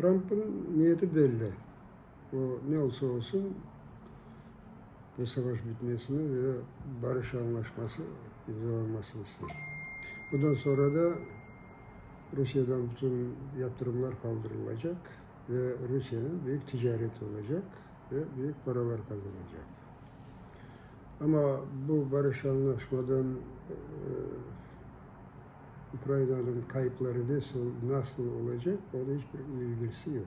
Trump'ın niyeti belli. O ne olsa olsun bu savaş bitmesini ve barış anlaşması imzalanmasını istiyor. Bundan sonra da Rusya'dan bütün yaptırımlar kaldırılacak ve Rusya'nın büyük ticareti olacak ve büyük paralar kazanacak. Ama bu barış anlaşmadan e, Ukrayna'nın kayıpları nasıl, nasıl olacak ona hiçbir ilgisi yok.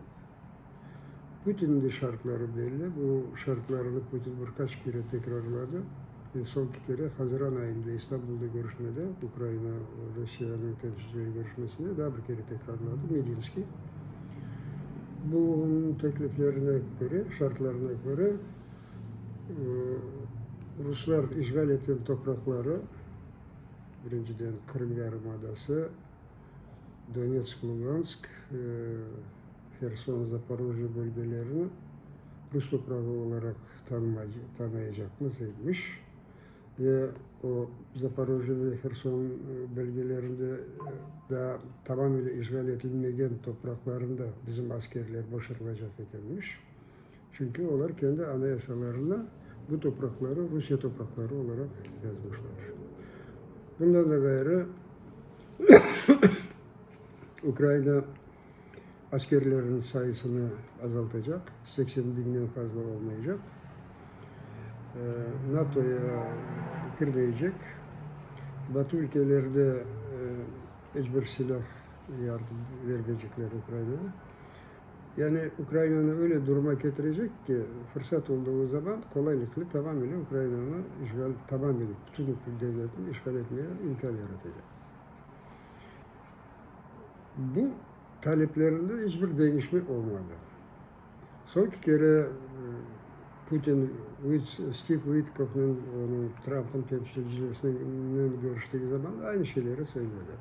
Putin'in de şartları belli. Bu şartlarını Putin birkaç kere tekrarladı. E, son iki kere Haziran ayında İstanbul'da görüşmede, Ukrayna, Rusya'nın temsilcileri görüşmesinde daha bir kere tekrarladı Medinski. Bu tekliflerine göre, şartlarına göre e, Ruslar işgal eden toprakları birinciden Kırım Yarımadası, Donetsk, Lugansk, e, Kherson, Zaporojye bölgelerini Rus toprağı olarak tanımacı- tanıyacakmışmış. Ve o Zaporojye ve Kherson e, bölgelerinde e, daha tamamıyla işgal edilmeyen topraklarında bizim askerler boşaltılacak edilmiş. Çünkü onlar kendi anayasalarına bu toprakları Rusya toprakları olarak yazmışlar. Bundan da gayrı Ukrayna askerlerin sayısını azaltacak. 80 binden fazla olmayacak. Ee, NATO'ya girmeyecek. Batı ülkelerde e, mecbur silah yardım vermeyecekler Ukrayna'ya. Yani Ukrayna'nı öyle duruma getirecek ki fırsat olduğu zaman kolaylıkla tamamıyla Ukrayna'nı işgal tamamıyla bütün devletini işgal etmeye imkan yaratacak. Bu taleplerinde hiçbir değişme olmadı. Son iki kere e, Putin, Steve Witkoff'un, Trump'ın temsilcisinin görüştüğü zaman aynı şeyleri söyledi.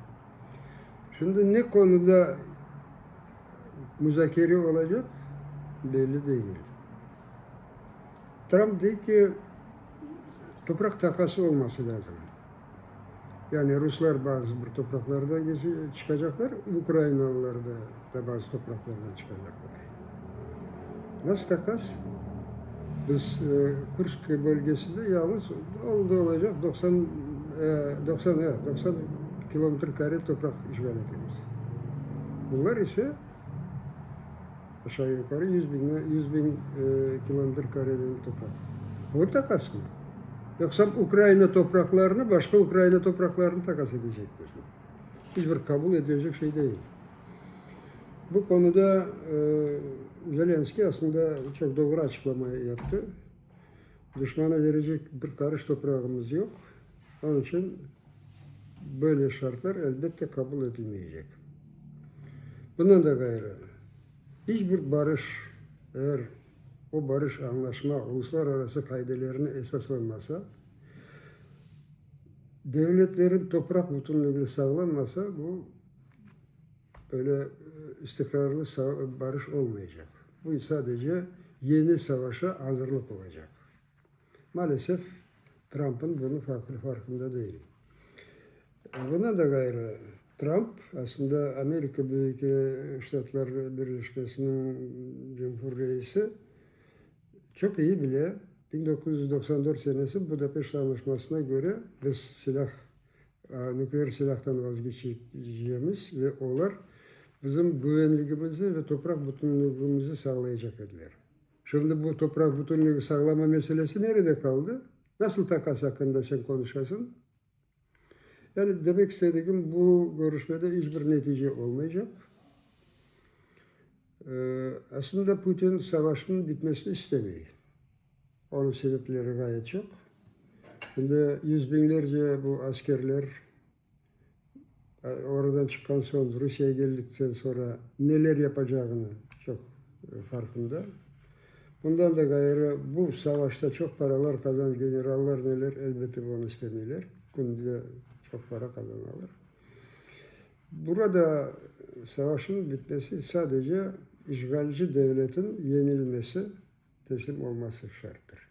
Şimdi ne konuda müzakere olacak belli değil. Trump diyor ki toprak takası olması lazım. Yani Ruslar bazı bir topraklardan çıkacaklar, Ukraynalılar da, da bazı topraklardan çıkacaklar. Nasıl takas? Biz e, Kursk bölgesinde yalnız oldu olacak 90 e, 90 evet, 90 kilometre kare toprak işgal ediyoruz. Bunlar ise aşağı yukarı 100 bin, 100 bin e, kilometre kareden toprak. Bu takas mı? Yoksa Ukrayna topraklarını başka Ukrayna topraklarını takas edecek misin? Hiçbir kabul edilecek şey değil. Bu konuda e, Zelenski aslında çok doğru açıklama yaptı. Düşmana verecek bir karış toprağımız yok. Onun için böyle şartlar elbette kabul edilmeyecek. Bundan da gayrı hiçbir barış eğer o barış anlaşma uluslararası kaidelerine esas olmasa devletlerin toprak bütünlüğü sağlanmasa bu öyle e, istikrarlı barış olmayacak. Bu sadece yeni savaşa hazırlık olacak. Maalesef Trump'ın bunun farkında değil. Buna da gayrı Trump aslında Amerika Birleşik Şartlar Birleşmesi'nin Cumhur Reisi çok iyi bile 1994 senesi Budapeşte Anlaşması'na göre biz silah, e, nükleer silahtan vazgeçeceğimiz ve onlar bizim güvenliğimizi ve toprak bütünlüğümüzü sağlayacak dediler. Şimdi bu toprak bütünlüğü sağlama meselesi nerede kaldı? Nasıl takas hakkında sen konuşasın? Yani demek istediğim bu görüşmede hiçbir netice olmayacak. Ee, aslında Putin savaşın bitmesini istemiyor. Onun sebepleri gayet çok. Şimdi yüz binlerce bu askerler e, oradan çıkan son Rusya'ya geldikten sonra neler yapacağını çok e, farkında. Bundan da gayrı bu savaşta çok paralar kazanan generaller neler elbette bunu istemiyorlar. Günde çok para kazanırlar. Burada savaşın bitmesi sadece işgalci devletin yenilmesi, teslim olması şarttır.